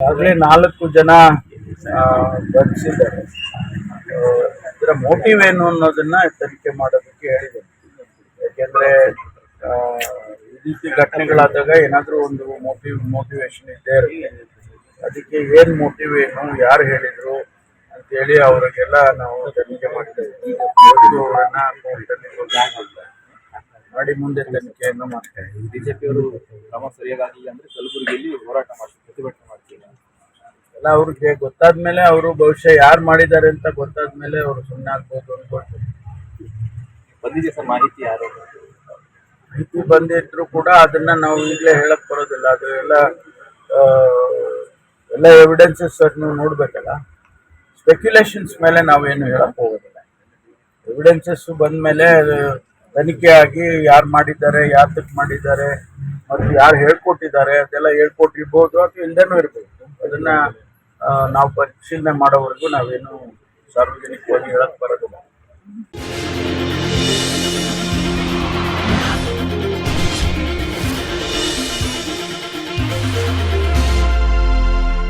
ಈಗಾಗಲೇ ನಾಲ್ಕು ಜನ ಬಂಧಿಸಿದ್ದಾರೆ ಇದರ ಮೋಟಿವ್ ಏನು ಅನ್ನೋದನ್ನ ತನಿಖೆ ಮಾಡೋದಕ್ಕೆ ಹೇಳಿದೆ. ಯಾಕೆಂದ್ರೆ ಈ ರೀತಿ ಘಟನೆಗಳಾದಾಗ ಏನಾದರೂ ಒಂದು ಮೋಟಿವ್ ಮೋಟಿವೇಶನ್ ಇದ್ದೇ ಇರುತ್ತೆ. ಅದಕ್ಕೆ ಏನ್ ಮೋಟಿವ್ ಏನು, ಯಾರು ಹೇಳಿದ್ರು ಅಂತೇಳಿ ಅವರಿಗೆಲ್ಲ ನಾವು ತನಿಖೆ ಮಾಡಿದ್ದೇವೆ ಮಾಡಿ ಮುಂದೆ ತನಿಖೆಯನ್ನು ಮಾಡ್ತೇವೆ. ಬಿಜೆಪಿಯವರು ಕ್ರಮ ಸರಿಯಾಗಿಲ್ಲ ಅಂದ್ರೆ ಕಲಬುರಗಿಯಲ್ಲಿ ಹೋರಾಟ ಎಲ್ಲ ಅವ್ರಿಗೆ ಗೊತ್ತಾದ್ಮೇಲೆ ಅವರು ಬಹುಶಃ ಯಾರು ಮಾಡಿದ್ದಾರೆ ಅಂತ ಗೊತ್ತಾದ್ಮೇಲೆ ಅವರು ಸುಮ್ಮನೆ ಆಗ್ಬೋದು ಅನ್ಕೊಳ್ತೀನಿ ಬಂದಿದೆ ಸರ್ ಮಾಹಿತಿ ಯಾರು? ಮಾಹಿತಿ ಬಂದಿದ್ರು ಕೂಡ ಅದನ್ನ ನಾವು ಈಗಲೇ ಹೇಳಕ್ ಬರೋದಿಲ್ಲ. ಅದು ಎಲ್ಲ ಎಲ್ಲ ಎವಿಡೆನ್ಸಸ್ ನೀವು ನೋಡ್ಬೇಕಲ್ಲ. ಸ್ಪೆಕ್ಯುಲೇಷನ್ಸ್ ಮೇಲೆ ನಾವೇನು ಹೇಳಕ್ ಹೋಗೋದಿಲ್ಲ. ಎವಿಡೆನ್ಸಸ್ ಬಂದ್ಮೇಲೆ ತನಿಖೆ ಆಗಿ ಯಾರು ಮಾಡಿದ್ದಾರೆ ಯಾತಕ್ಕೆ ಮಾಡಿದ್ದಾರೆ ಮತ್ತು ಯಾರು ಹೇಳ್ಕೊಟ್ಟಿದ್ದಾರೆ ಅದೆಲ್ಲ ಹೇಳ್ಕೊಟ್ಟಿರ್ಬೋದು ಅಥವಾ ಇಲ್ಲದೇನೂ ಇರ್ಬೋದು. ಅದನ್ನ ನಾವು ಪರಿಶೀಲನೆ ಮಾಡೋವರೆಗೂ ನಾವೇನು ಸಾರ್ವಜನಿಕವಾಗಿ ಹೇಳಕ್